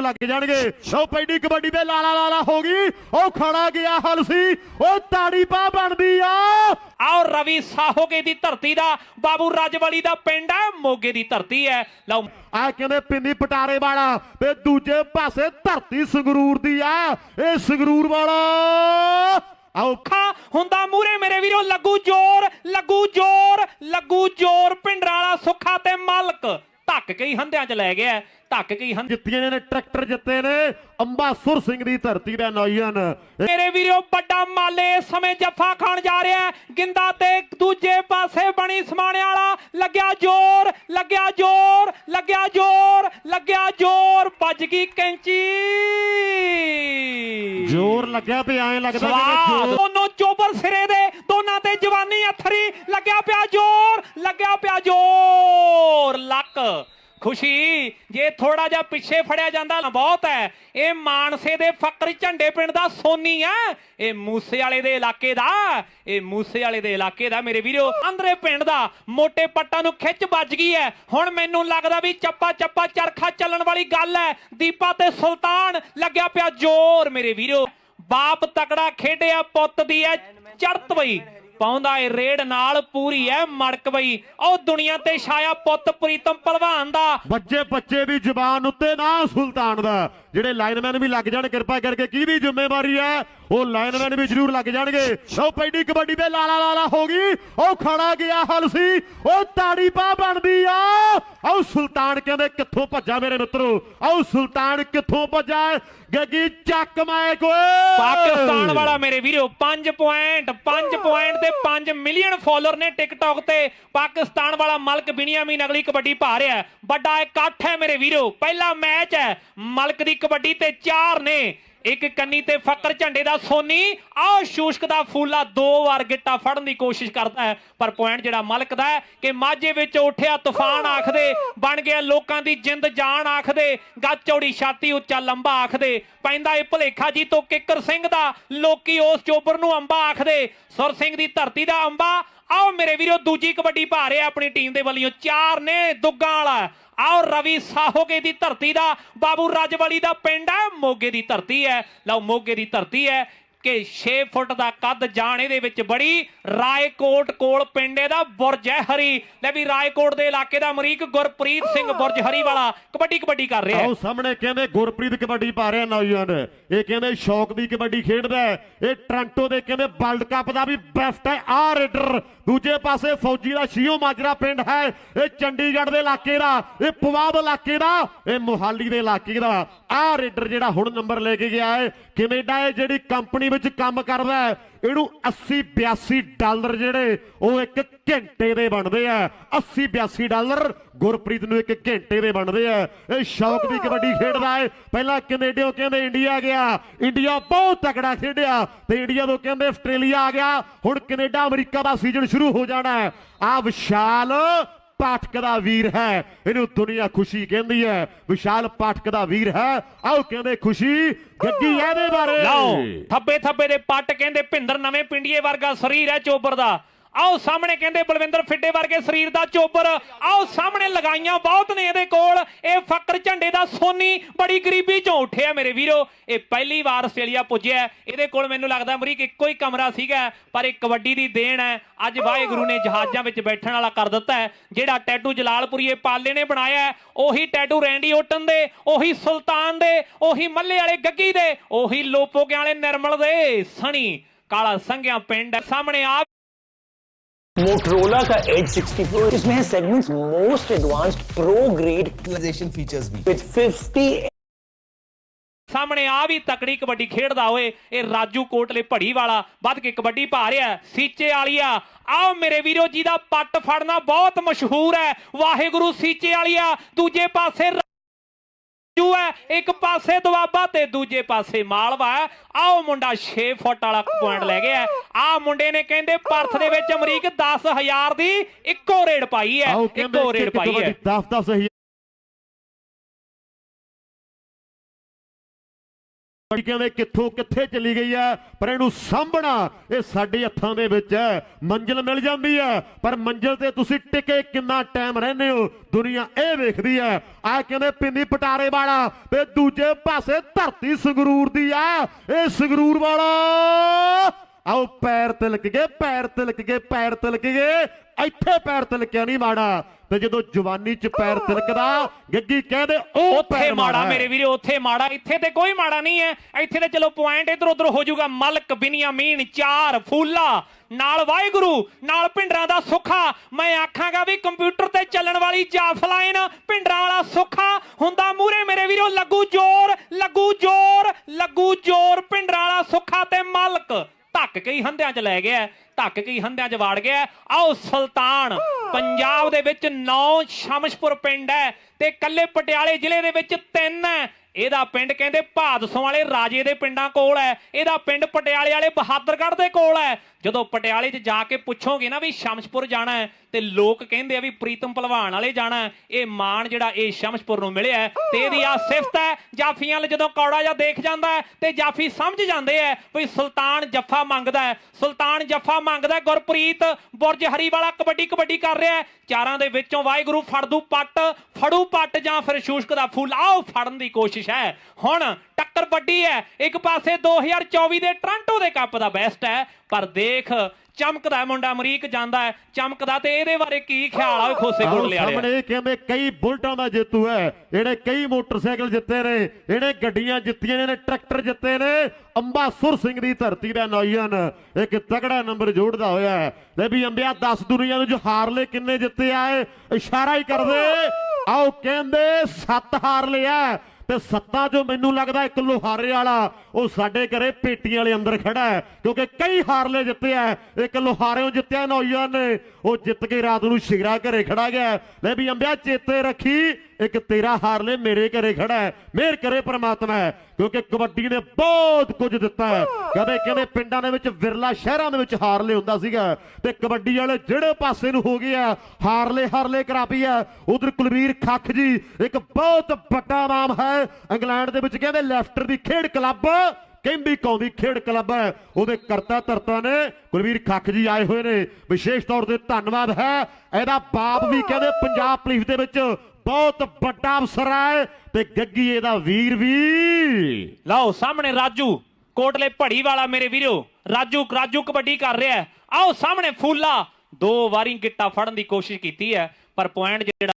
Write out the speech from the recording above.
ਲੱਗ ਜਾਣਗੇ। ਉਹ ਪੈਡੀ ਕਬੱਡੀ ਤੇ ਲਾਲਾ ਲਾਲਾ ਹੋ ਗਈ। ਉਹ ਖੜਾ ਗਿਆ ਹਲਸੀ ਉਹ ਤਾੜੀ ਪਾ ਬਣਦੀ ਆ। ਆਓ ਰਵੀ ਸਾਹੋਗੇ ਦੀ ਧਰਤੀ ਦਾ ਬਾਬੂ ਰਾਜਵਾਲੀ ਦਾ ਪਿੰਡ ਹੈ ਮੋਗੇ ਦੀ ਧਰਤੀ ਹੈ। ਲਓ ਆ ਕਹਿੰਦੇ ਪਿੰਡੀ ਪਟਾਰੇ ਵਾਲਾ ਤੇ ਦੂਜੇ ਪਾਸੇ ਧਰਤੀ ਸੰਗਰੂਰ ਦੀ ਆ। ਇਹ ਸੰਗਰੂਰ ਵਾਲਾ। ਔਖਾ ਹੁੰਦਾ ਮੂਰੇ ਮੇਰੇ ਵੀਰੋ ਲੱਗੂ ਜ਼ੋਰ ਲੱਗੂ ਜ਼ੋਰ ਲੱਗੂ ਜ਼ੋਰ। ਪਿੰਡਰਾਂ ਵਾਲਾ ਸੁੱਖਾ ਤੇ ਮਾਲਕ। ਧੱਕ ਕੇ ਹੀ ਹੰਦਿਆਂ 'ਚ ਲੈ ਗਿਆ ਧੱਕ ਕੇ ਹੀ ਹੰਦ ਜਿੱਤੀਆਂ ਨੇ ਟਰੈਕਟਰ ਜਿੱਤੇ ਨੇ ਅੰਬਾਸੁਰ ਸਿੰਘ ਦੀ ਧਰਤੀ ਦਾ ਨੌਜਵਾਨ। ਮੇਰੇ ਵੀਰੋ ਵੱਡਾ ਮਾਲੇ ਇਸ ਸਮੇਂ ਜੱਫਾ ਖਾਣ ਜਾ ਰਿਹਾ ਹੈ। ਗਿੰਦਾ ਤੇ ਦੂਜੇ ਪਾਸੇ ਬਣੀ ਸਮਾਣੇ ਵਾਲਾ। ਲੱਗਿਆ ਜ਼ੋਰ ਲੱਗਿਆ ਜ਼ੋਰ ਲੱਗਿਆ ਜ਼ੋਰ ਲੱਗਿਆ ਜ਼ੋਰ। ਵੱਜ ਗਈ ਕੈਂਚੀ। ਜ਼ੋਰ ਲੱਗਿਆ ਤੇ ਐਂ ਲੱਗਦਾ ਜਿਵੇਂ ਜ਼ੋਰ ਦੋਨੋਂ ਚੋਬਰ ਸਿਰੇ ਦੇ ਦੋਨਾਂ ਤੇ ਜਵਾਨੀ ਅਥਰੀ। ਲੱਗਿਆ ਪਿਆ ਜ਼ੋਰ ਲੱਗਿਆ ਪਿਆ ਜ਼ੋਰ। ਲੱਕ। ਖੁਸ਼ੀ, ਜੇ ਥੋੜਾ ਜਿਹਾ ਪਿੱਛੇ ਫੜਿਆ ਜਾਂਦਾ ਬਹੁਤ ਹੈ। ਇਹ ਮਾਨਸੇ ਦੇ ਫਕਰ ਝੰਡੇ ਪਿੰਡ ਦਾ ਸੋਨੀ ਆ। ਇਹ ਮੂਸੇ ਵਾਲੇ ਦੇ ਇਲਾਕੇ ਦਾ, ਇਹ ਮੂਸੇ ਵਾਲੇ ਦੇ ਇਲਾਕੇ ਦਾ ਮੇਰੇ ਵੀਰੋ। ਅੰਦਰੇ ਪਿੰਡ ਦਾ ਮੋਟੇ ਪੱਟਾਂ ਨੂੰ ਖਿੱਚ ਵੱਜ ਗਈ ਹੈ। ਹੁਣ ਮੈਨੂੰ ਲੱਗਦਾ ਵੀ ਚੱਪਾ ਚੱਪਾ ਚਰਖਾ ਚੱਲਣ ਵਾਲੀ ਗੱਲ ਹੈ। ਦੀਪਾ ਤੇ ਸੁਲਤਾਨ ਲੱਗਿਆ ਪਿਆ ਜ਼ੋਰ ਮੇਰੇ ਵੀਰੋ। ਬਾਪ ਤਕੜਾ ਖੇਡਿਆ ਪੁੱਤ ਦੀ ਹੈ। ਚੜਤ ਬਈ। ਪਾਉਂਦਾ ਏ ਰੇਡ ਨਾਲ ਪੂਰੀ ਐ, ਮੜਕ ਬਈ। ਉਹ ਦੁਨੀਆ ਤੇ ਛਾਇਆ ਪੁੱਤ ਪ੍ਰੀਤਮ ਪਹਿਲਵਾਨ ਦਾ। ਬੱਚੇ ਬੱਚੇ ਦੀ ਜ਼ੁਬਾਨ ਉੱਤੇ ਨਾ ਸੁਲਤਾਨ ਦਾ। ਜਿਹੜੇ ਲਾਈਨਮੈਨ ਵੀ ਲੱਗ ਜਾਣ, ਕਿਰਪਾ ਕਰਕੇ ਕੀ ਵੀ ਜ਼ਿੰਮੇਵਾਰੀ ਹੈ ਉਹ ਲਾਈਨਮੈਨ ਵੀ ਜ਼ਰੂਰ ਲੱਗ ਜਾਣਗੇ। ਉਹ ਪੈਡੀ ਕਬੱਡੀ ਤੇ ਲਾਲਾ ਲਾਲਾ ਹੋ ਗਈ। ਉਹ ਖੜਾ ਗਿਆ ਹਲਸੀ ਉਹ ਤਾੜੀ ਪਾ ਬਣਦੀ ਆ। ਉਹ ਸੁਲਤਾਨ ਕਹਿੰਦੇ, ਕਿੱਥੋਂ ਭੱਜਾ ਮੇਰੇ ਮਿੱਤਰੋ? ਉਹ ਸੁਲਤਾਨ ਕਿੱਥੋਂ ਭੱਜਾ? ਗੱਗੀ ਚੱਕ ਮੈਂ ਕੋਏ। ਪਾਕਿਸਤਾਨ ਵਾਲਾ ਮੇਰੇ ਵੀਰੋ 5 ਪੁਆਇੰਟ 5 ਪੁਆਇੰਟ ਤੇ 5 ਮਿਲੀਅਨ ਫਾਲੋਅਰ ਨੇ ਟਿਕਟੌਕ ਤੇ। ਪਾਕਿਸਤਾਨ ਵਾਲਾ ਮਲਕ ਬਿਨੀਆਮੀਨ ਅਗਲੀ ਕਬੱਡੀ ਪਾ ਰਿਹਾ ਵੱਡਾ ਇਕੱਠ ਹੈ ਮੇਰੇ ਵੀਰੋ। ਪਹਿਲਾ ਮੈਚ ਹੈ। ਮਲਕ ਦੀ ਕਬੱਡੀ ਤੇ ਚਾਰ ਨੇ। ਇੱਕ ਕੰਨੀ ਤੇ ਫਕਰ ਝੰਡੇ ਦਾ ਸੋਨੀ ਆ ਸ਼ੂਸ਼ਕ ਦਾ ਫੂਲਾ ਦੋ ਵਾਰ ਗਿੱਟਾ ਫੜਨ ਦੀ ਕੋਸ਼ਿਸ਼ ਕਰਦਾ ਹੈ। ਪਰ ਪੁਆਇੰਟ ਜਿਹੜਾ ਮਲਕ ਦਾ ਹੈ ਕਿ ਮਾਝੇ ਵਿੱਚ ਉੱਠਿਆ ਤੂਫਾਨ ਆਖਦੇ, ਬਣ ਗਿਆ ਲੋਕਾਂ ਦੀ ਜਿੰਦ ਜਾਨ ਆਖਦੇ ਗੱਜ ਚੌੜੀ ਛਾਤੀ ਉੱਚਾ ਲੰਬਾ ਆਖਦੇ। ਪੈਂਦਾ ਇਹ ਭਲੇਖਾ ਜੀ ਤੋਂ ਕਿੱਕਰ ਸਿੰਘ ਦਾ, ਲੋਕੀ ਉਸ ਚੋਬਰ ਨੂੰ ਅੰਬਾ ਆਖਦੇ। ਸੁਰ ਸਿੰਘ ਦੀ ਧਰਤੀ ਦਾ ਅੰਬਾ ਆਓ ਮੇਰੇ ਵੀਰੋ, ਦੂਜੀ ਕਬੱਡੀ ਪਾ ਰਿਹਾ ਆਪਣੀ ਟੀਮ ਦੇ ਵੱਲੋਂ। ਚਾਰ ਨੇ ਦੁੱਗਾਂ ਵਾਲਾ। ਆਓ ਰਵੀ ਸਾਹੋਗੇ ਦੀ ਧਰਤੀ ਦਾ, ਬਾਬੂ ਰਾਜਵਾਲੀ ਦਾ ਪਿੰਡ ਹੈ, ਮੋਗੇ ਦੀ ਧਰਤੀ ਹੈ। ਲਓ, ਮੋਗੇ ਦੀ ਧਰਤੀ ਹੈ। ਕਿ 6 ਫੁੱਟ ਦਾ ਕੱਦ ਜਾਣ ਇਹਦੇ ਵਿੱਚ ਬੜੀ ਰਾਏਕੋਟ ਕੋਲ ਪਿੰਡੇ ਦਾ ਬੁਰਜ ਹੈ ਹਰੀ। ਲੈ ਵੀ ਰਾਏਕੋਟ ਦੇ ਇਲਾਕੇ ਦਾ ਅਮਰੀਕ ਗੁਰਪ੍ਰੀਤ ਸਿੰਘ ਬੁਰਜ ਹਰੀ ਵਾਲਾ ਕਬੱਡੀ ਕਬੱਡੀ ਕਰ ਰਿਹਾ ਹੈ। ਆਓ ਸਾਹਮਣੇ ਕਹਿੰਦੇ ਗੁਰਪ੍ਰੀਤ ਕਬੱਡੀ ਪਾ ਰਿਹਾ ਨੌਜਵਾਨ। ਇਹ ਕਹਿੰਦੇ ਸ਼ੌਕ ਦੀ ਕਬੱਡੀ ਖੇਡਦਾ ਹੈ। ਇਹ ਟ੍ਰਾਂਟੋ ਦੇ ਕਹਿੰਦੇ ਵਰਲਡ ਕੱਪ ਦਾ ਵੀ ਬੈਸਟ ਹੈ। ਆ ਰੇਡਰ ਦੂਜੇ ਪਾਸੇ ਫੌਜੀ ਦਾ ਸ਼ੀਓ ਮਾਜਰਾ ਪਿੰਡ ਹੈ। ਇਹ ਚੰਡੀਗੜ੍ਹ ਦੇ ਇਲਾਕੇ ਦਾ, ਇਹ ਪਵਾਬ ਇਲਾਕੇ ਦਾ, ਇਹ ਮੋਹਾਲੀ ਦੇ ਇਲਾਕੇ ਦਾ। ਆ ਰੇਡਰ ਜਿਹੜਾ ਹੁਣ ਨੰਬਰ ਲੈ ਕੇ ਗਿਆ ਹੈ। ਕੈਨੇਡਾ ਇਹ ਜਿਹੜੀ ਕੰਪਨੀ ਵਿੱਚ ਕੰਮ ਕਰਦਾ ਇਹਨੂੰ 80 82 ਡਾਲਰ ਜਿਹੜੇ, ਉਹ ਇੱਕ ਘੰਟੇ ਦੇ ਬਣਦੇ ਆ। 80 82 ਡਾਲਰ, ਗੁਰਪ੍ਰੀਤ ਨੂੰ ਇੱਕ ਘੰਟੇ ਦੇ ਬਣਦੇ ਆ। ਇਹ ਸ਼ੌਕ ਦੀ ਕਬੱਡੀ ਖੇਡਦਾ ਹੈ। ਪਹਿਲਾਂ ਕੈਨੇਡੀਓ ਕਹਿੰਦੇ ਇੰਡੀਆ ਗਿਆ। ਇੰਡੀਆ ਬਹੁਤ ਤਕੜਾ ਖੇਡਿਆ। ਤੇ ਇੰਡੀਆ ਤੋਂ ਕਹਿੰਦੇ ਆਸਟ੍ਰੇਲੀਆ ਆ ਗਿਆ। ਹੁਣ ਕੈਨੇਡਾ ਅਮਰੀਕਾ ਦਾ ਸੀਜ਼ਨ ਸ਼ੁਰੂ ਹੋ ਜਾਣਾ ਹੈ। ਆ ਵਿਸ਼ਾਲ ਪਾਠਕ ਦਾ ਵੀਰ ਹੈ। ਇਹਨੂੰ ਦੁਨੀਆ ਖੁਸ਼ੀ ਕਹਿੰਦੀ ਹੈ। ਵਿਸ਼ਾਲ ਪਾਠਕ ਦਾ ਵੀਰ ਹੈ। ਆਓ ਕਹਿੰਦੇ ਖੁਸ਼ੀ ਗੱਗੀ ਇਹਦੇ ਬਾਰੇ। ਲਓ, ਥੱਬੇ ਥੱਬੇ ਦੇ ਪੱਟ ਕਹਿੰਦੇ, ਭਿੰਦਰ ਨਵੇਂ ਪਿੰਡੀਏ ਵਰਗਾ ਸਰੀਰ ਹੈ ਚੋਬਰ ਦਾ। ਆਓ ਸਾਹਮਣੇ ਕਹਿੰਦੇ ਬਲਵਿੰਦਰ ਫਿੱਡੇ ਵਰਗੇ ਸਰੀਰ ਦਾ ਚੋਬਰ। ਆਓ ਸਾਹਮਣੇ ਲਗਾਈਆਂ ਬਹੁਤ ਨੇ ਇਹਦੇ ਕੋਲ। ਇਹ ਫਕਰ ਝੰਡੇ ਦਾ ਸੋਨੀ ਬੜੀ ਗਰੀਬੀ ਚੋਂ ਉੱਠਿਆ ਮੇਰੇ ਵੀਰੋ। ਇਹ ਪਹਿਲੀ ਵਾਰ ਆਸਟ੍ਰੇਲੀਆ ਪੁੱਜਿਆ। ਇਹਦੇ ਕੋਲ ਮੈਨੂੰ ਲੱਗਦਾ ਅਮਰੀਕ ਇੱਕੋ ਹੀ ਕਮਰਾ ਸੀਗਾ, ਪਰ ਇਹ ਕਬੱਡੀ ਦੀ ਦੇਣ ਹੈ। ਅੱਜ ਵਾਹਿਗੁਰੂ ਨੇ ਜਹਾਜ਼ਾਂ ਵਿੱਚ ਬੈਠਣ ਵਾਲਾ ਕਰ ਦਿੱਤਾ ਹੈ। ਜਿਹੜਾ ਟੈਟੂ ਜਲਾਲਪੁਰੀਏ ਪਾਲੇ ਨੇ ਬਣਾਇਆ ਉਹੀ ਟੈਟੂ ਰੈਂਡੀ ਓਟਨ ਦੇ, ਉਹੀ ਸੁਲਤਾਨ ਦੇ, ਉਹੀ ਮੱਲੇ ਵਾਲੇ ਗੱਗੀ ਦੇ, ਉਹੀ ਲੋਪੋਕਿਆਂ ਵਾਲੇ ਨਿਰਮਲ ਦੇ। ਸਣੀ, ਕਾਲਾ ਸੰਘਿਆ ਪਿੰਡ ਸਾਹਮਣੇ ਆ मोटरोला का Edge 60 Pro इसमें है segments most advanced pro grade personalization features भी with 50 ਸਾਹਮਣੇ ਆ ਵੀ ਤਕੜੀ ਕਬੱਡੀ ਖੇਡਦਾ ਹੋਏ ਇਹ ਰਾਜੂ ਕੋਟਲੇ ਭੜੀ ਵਾਲਾ ਵੱਧ ਕੇ ਕਬੱਡੀ ਪਾ ਰਿਹਾ ਹੈ। ਸੀਚੇ ਵਾਲੀਆ ਆਓ ਮੇਰੇ ਵੀਰੋ ਜੀ ਦਾ ਪੱਟ ਫੜਨਾ ਬਹੁਤ ਮਸ਼ਹੂਰ ਹੈ ਵਾਹਿਗੁਰੂ ਸੀਚੇ ਵਾਲੀਆ ਦੂਜੇ ਪਾਸੇ ਰਾਜੂ ਹੈ ਇੱਕ ਪਾਸੇ ਦਵਾਬਾ ਤੇ ਦੂਜੇ ਪਾਸੇ ਮਾਲਵਾ ਆਓ ਮੁੰਡਾ 6 ਫੁੱਟ ਵਾਲਾ ਪੁਆਇੰਟ ਲੈ ਗਿਆ ਆ ਮੁੰਡੇ ਨੇ ਕਹਿੰਦੇ ਪਰਥ ਦੇ ਵਿੱਚ ਅਮਰੀਕ 10000 ਦੀ ਇੱਕੋ ਰੇਡ ਪਾਈ ਹੈ ਇੱਕੋ ਰੇਡ ਪਾਈ ਹੈ 10 10 ਹਜ਼ਾਰ ਕਬੱਡੀ ਕਿੱਥੋਂ ਕਿੱਥੇ ਚਲੀ ਗਈ ਹੈ ਪਰ ਇਹਨੂੰ ਸਾਂਭਣਾ ਇਹ ਸਾਡੇ ਹੱਥਾਂ ਦੇ ਵਿੱਚ ਹੈ। ਮੰਜ਼ਿਲ ਮਿਲ ਜਾਂਦੀ ਹੈ ਪਰ ਮੰਜ਼ਿਲ ਤੇ ਤੁਸੀਂ ਟਿਕੇ ਕਿੰਨਾ ਟਾਈਮ ਰਹਿੰਦੇ ਹੋ, ਦੁਨੀਆ ਇਹ ਵੇਖਦੀ ਹੈ ਆ ਕਹਿੰਦੇ ਪਿੰਨੀ ਪਟਾਰੇ ਵਾਲਾ, ਤੇ ਦੂਜੇ ਪਾਸੇ ਧਰਤੀ ਸੰਗਰੂਰ ਦੀ ਆ, ਇਹ ਸੰਗਰੂਰ ਵਾਲਾ। ਆਓ ਪੈਰ ਤਿਲਕ ਗਏ, ਪੈਰ ਤਿਲਕ ਗਏ, ਪੈਰ ਤਿਲਕ ਗਏ। ਇੱਥੇ ਪੈਰ ਤਿਲਕਿਆ ਨਹੀਂ ਮਾੜਾ ਤੇ ਜਦੋਂ ਜਵਾਨੀ 'ਚ ਪੈਰ ਤਿਲਕਦਾ ਗੱਗੀ ਕਹਦੇ ਉਹ ਉੱਥੇ ਪੈਰ ਮਾੜਾ। ਮੇਰੇ ਵੀਰੇ ਉੱਥੇ ਮਾੜਾ ਇੱਥੇ ਤੇ ਕੋਈ ਮਾੜਾ ਨਹੀਂ ਹੈ। ਇੱਥੇ ਤੇ ਚਲੋ ਪੁਆਇੰਟ ਇਧਰ ਉਧਰ ਹੋ ਜਾਊਗਾ। ਮਲਕ ਬਿਨੀਆਮੀਨ ਚਾਰ ਫੂਲਾ ਨਾਲ ਵਾਹਿਗੁਰੂ ਨਾਲ ਭਿੰਡਰਾਂ ਦਾ ਸੁੱਖਾ। ਮੈਂ ਆਖਾਂਗਾ ਵੀ ਕੰਪਿਊਟਰ ਤੇ ਚੱਲਣ ਵਾਲੀ ਜਾਫਲਾਈਨ ਭਿੰਡਰਾਂ ਵਾਲਾ ਸੁੱਖਾ ਹੁੰਦਾ ਮੂਰੇ ਮੇਰੇ ਵੀਰੋ ਲੱਗੂ ਜ਼ੋਰ ਲੱਗੂ ਜ਼ੋਰ ਲੱਗੂ ਜ਼ੋਰ ਭਿੰਡਰਾਂ ਵਾਲਾ ਸੁੱਖਾ ਤੇ ਮਲਕ। ਧੱਕ ਕੇ ਹੀ ਹੰਦਿਆਂ 'ਚ ਲੈ ਗਿਆ। ਧੱਕ ਕੇ ਹੰਦਿਆਂ 'ਚ ਵਾੜ ਗਿਆ। ਆਓ ਸੁਲਤਾਨ, ਪੰਜਾਬ ਦੇ ਵਿੱਚ ਨੌ ਸ਼ਮਸ਼ਪੁਰ ਪਿੰਡ ਹੈ ਤੇ ਕੱਲੇ ਪਟਿਆਲੇ ਜ਼ਿਲ੍ਹੇ ਦੇ ਵਿੱਚ ਤਿੰਨ ਹੈ। ਇਹਦਾ ਪਿੰਡ ਕਹਿੰਦੇ ਭਾਦਸੋਂ ਵਾਲੇ ਰਾਜੇ ਦੇ ਪਿੰਡਾਂ ਕੋਲ ਹੈ। ਇਹਦਾ ਪਿੰਡ ਪਟਿਆਲੇ ਵਾਲੇ ਬਹਾਦਰਗੜ੍ਹ ਦੇ ਕੋਲ ਹੈ। ਜਦੋਂ ਪਟਿਆਲੇ 'ਚ ਜਾ ਕੇ ਪੁੱਛੋਗੇ ਨਾ ਵੀ ਸ਼ਮਸ਼ਪੁਰ ਜਾਣਾ ਹੈ ਤੇ ਲੋਕ ਕਹਿੰਦੇ ਆ ਵੀ ਪ੍ਰੀਤਮ ਭਲਵਾਨ ਵਾਲੇ ਜਾਣਾ ਹੈ। ਇਹ ਮਾਣ ਜਿਹੜਾ ਇਹ ਸ਼ਮਸ਼ਪੁਰ ਨੂੰ ਮਿਲਿਆ ਤੇ ਇਹਦੀ ਆ ਸਿਫਤ ਹੈ, ਜਾਫੀਆਂ ਵਾਲੇ ਜਦੋਂ ਕੌੜਾ ਜਾਂ ਦੇਖ ਜਾਂਦਾ ਤੇ ਜਾਫੀ ਸਮਝ ਜਾਂਦੇ ਆ ਵੀ ਸੁਲਤਾਨ ਜੱਫਾ ਮੰਗਦਾ ਹੈ। ਸੁਲਤਾਨ ਜੱਫਾ ਮੰਗਦਾ ਗੁਰਪ੍ਰੀਤ। ਬੁਰਜ ਹਰੀ ਵਾਲਾ ਕਬੱਡੀ ਕਬੱਡੀ ਕਰ ਰਿਹਾ ਚਾਰਾਂ ਦੇ ਵਿੱਚੋਂ ਵਾਹਿਗੁਰੂ ਫੜ ਦੂ ਪੱਟ, ਫੜੂ ਪੱਟ ਜਾਂ ਫਿਰ ਸ਼ੂਸ਼ਕ ਦਾ ਫੁੱਲ। ਆਓ ਫੜਨ ਦੀ ਕੋਸ਼ਿਸ਼ ਹੈ। ਹੁਣ ਟੱਕਰ ਵੱਡੀ ਹੈ। ਇੱਕ ਪਾਸੇ 2024 ਦੇ ਟ੍ਰਾਂਟੋ ਦੇ ਕੱਪ ਦਾ ਬੈਸਟ ਹੈ। ਪਰ ਦੇਖ ਚਮਕਦਾ ਮੁੰਡਾ ਅਮਰੀਕ ਜਾਂਦਾ ਹੈ ਚਮਕਦਾ ਤੇ ਇਹਦੇ ਬਾਰੇ ਕੀ ਖਿਆਲ ਆ? ਖੋਸੇ ਗੁਰਲੇ ਵਾਲਿਆ ਸਾਹਮਣੇ ਇਹ ਕਹਿੰਦੇ ਕਈ ਬੁਲਟਾਂ ਦਾ ਜੇਤੂ ਹੈ ਇਹਨੇ ਕਈ ਮੋਟਰਸਾਈਕਲ ਜਿੱਤੇ ਨੇ ਇਹਨੇ ਗੱਡੀਆਂ ਜਿੱਤੀਆਂ ਨੇ ਟਰੈਕਟਰ ਜਿੱਤੇ ਨੇ। ਅੰਬਾਸੁਰ ਸਿੰਘ ਦੀ ਧਰਤੀ ਦਾ ਨੌਜਵਾਨ ਇੱਕ ਤਗੜਾ ਨੰਬਰ ਜੋੜਦਾ ਹੋਇਆ ਹੈ। ਲੈ ਵੀ ਅੰਬਿਆ 10 ਦੁਨੀਆ ਨੂੰ ਜੋ ਹਾਰਲੇ ਕਿੰਨੇ ਜਿੱਤੇ ਆਏ ਇਸ਼ਾਰਾ ਹੀ ਕਰਦੇ। ਆਓ ਕਹਿੰਦੇ 7 ਹਾਰ ਲਿਆ। ਤੇ ਸੱਤਾ ਜੋ ਮੈਨੂੰ ਲੱਗਦਾ ਇੱਕ ਲੋਹਾਰੇ ਵਾਲਾ, ਉਹ ਸਾਡੇ ਘਰੇ ਪੇਟੀਆਂ ਵਾਲੇ ਅੰਦਰ ਖੜਾ ਹੈ, ਕਿਉਂਕਿ ਕਈ ਹਾਰਲੇ ਜਿੱਤੇ ਆ ਇੱਕ ਲੋਹਾਰਿਓਂ ਜਿੱਤਿਆ ਨੌਜਵਾਨ ਨੇ, ਉਹ ਜਿੱਤ ਕੇ ਰਾਤ ਨੂੰ ਸ਼ਿਗਰਾ ਘਰੇ ਖੜਾ ਗਿਆ ਲੈ ਵੀ ਅੰਬਿਆ, ਚੇਤੇ ਰੱਖੀ ਇੱਕ ਤੇਰਾ ਹਾਰਲੇ ਮੇਰੇ ਘਰੇ ਖੜਾ ਹੈ, ਮਿਹਰ ਕਰੇ ਪ੍ਰਮਾਤਮਾ ਕਿਉਂਕਿ ਕਬੱਡੀ ਨੇ ਬਹੁਤ ਕੁਝ ਦਿੱਤਾ ਹੈ। ਕਦੇ ਕਹਿੰਦੇ ਪਿੰਡਾਂ ਦੇ ਵਿੱਚ ਵਿਰਲਾ ਸ਼ਹਿਰਾਂ ਦੇ ਵਿੱਚ ਹਾਰਲੇ ਹੁੰਦਾ ਸੀਗਾ ਤੇ ਕਬੱਡੀ ਵਾਲੇ ਜਿਹੜੇ ਪਾਸੇ ਨੂੰ ਹੋ ਗਿਆ ਹਾਰਲੇ ਹਾਰਲੇ ਕਰਾਪੀ ਆ। ਉਧਰ ਕੁਲਵੀਰ ਖੱਖ ਜੀ, ਇੱਕ ਬਹੁਤ ਵੱਡਾ ਨਾਮ ਹੈ, ਇੰਗਲੈਂਡ ਦੇ ਵਿੱਚ ਕਹਿੰਦੇ ਲੈਫਟਰ ਦੀ ਖੇਡ ਕਲੱਬ, ਕਹਿੰਦੀ ਕੌਂਦੀ ਖੇਡ ਕਲੱਬ ਹੈ। ਉਹਦੇ ਕਰਤਾ ਧਰਤਾ ਨੇ, ਕੁਲਵੀਰ ਖੱਖ ਜੀ ਆਏ ਹੋਏ ਨੇ। ਵਿਸ਼ੇਸ਼ ਤੌਰ ਤੇ ਧੰਨਵਾਦ ਹੈ। ਇਹਦਾ ਬਾਪ ਵੀ ਕਹਿੰਦੇ ਪੰਜਾਬ ਪੁਲਿਸ ਦੇ ਵਿੱਚ ਬਹੁਤ ਵੱਡਾ ਅਫਸਰ ਹੈ ਤੇ ਗੱਗੀ ਇਹਦਾ ਵੀਰ ਵੀ। ਲਓ ਸਾਹਮਣੇ ਰਾਜੂ, ਕੋਟਲੇ ਭੜੀ ਵਾਲਾ ਮੇਰੇ ਵੀਰੋ। ਰਾਜੂ ਰਾਜੂ ਕਬੱਡੀ ਕਰ ਰਿਹਾ ਆਓ ਸਾਹਮਣੇ ਫੂਲਾ। ਦੋ ਵਾਰੀ ਗਿੱਟਾ ਫੜਨ ਦੀ ਕੋਸ਼ਿਸ਼ ਕੀਤੀ ਹੈ, ਪਰ ਪੁਆਇੰਟ ਜਿਹੜਾ